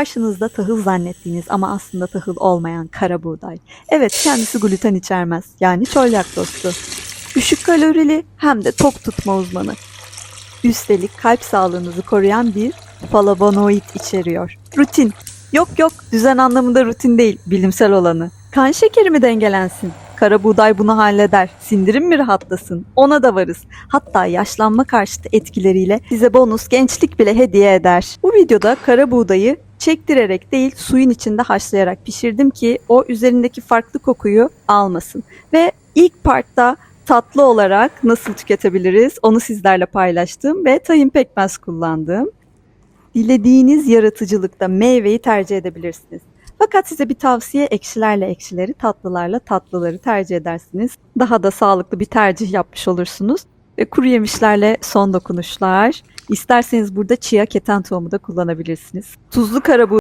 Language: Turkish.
Karşınızda tahıl zannettiğiniz ama aslında tahıl olmayan kara buğday. Evet kendisi gluten içermez. Yani çölyak dostu. Düşük kalorili hem de tok tutma uzmanı. Üstelik kalp sağlığınızı koruyan bir flavonoid içeriyor. Rutin. Yok yok düzen anlamında rutin değil bilimsel olanı. Kan şekeri mi dengelensin? Kara buğday bunu halleder. Sindirim mi rahatlasın? Ona da varız. Hatta yaşlanma karşıtı etkileriyle size bonus gençlik bile hediye eder. Bu videoda kara buğdayı çektirerek değil suyun içinde haşlayarak pişirdim ki o üzerindeki farklı kokuyu almasın. Ve ilk partta tatlı olarak nasıl tüketebiliriz onu sizlerle paylaştım ve tahin pekmez kullandım. Dilediğiniz yaratıcılıkta meyveyi tercih edebilirsiniz. Fakat size bir tavsiye ekşilerle ekşileri, tatlılarla tatlıları tercih edersiniz. Daha da sağlıklı bir tercih yapmış olursunuz. Ve kuru yemişlerle son dokunuşlar. İsterseniz burada chia keten tohumu da kullanabilirsiniz. Tuzlu karabuğday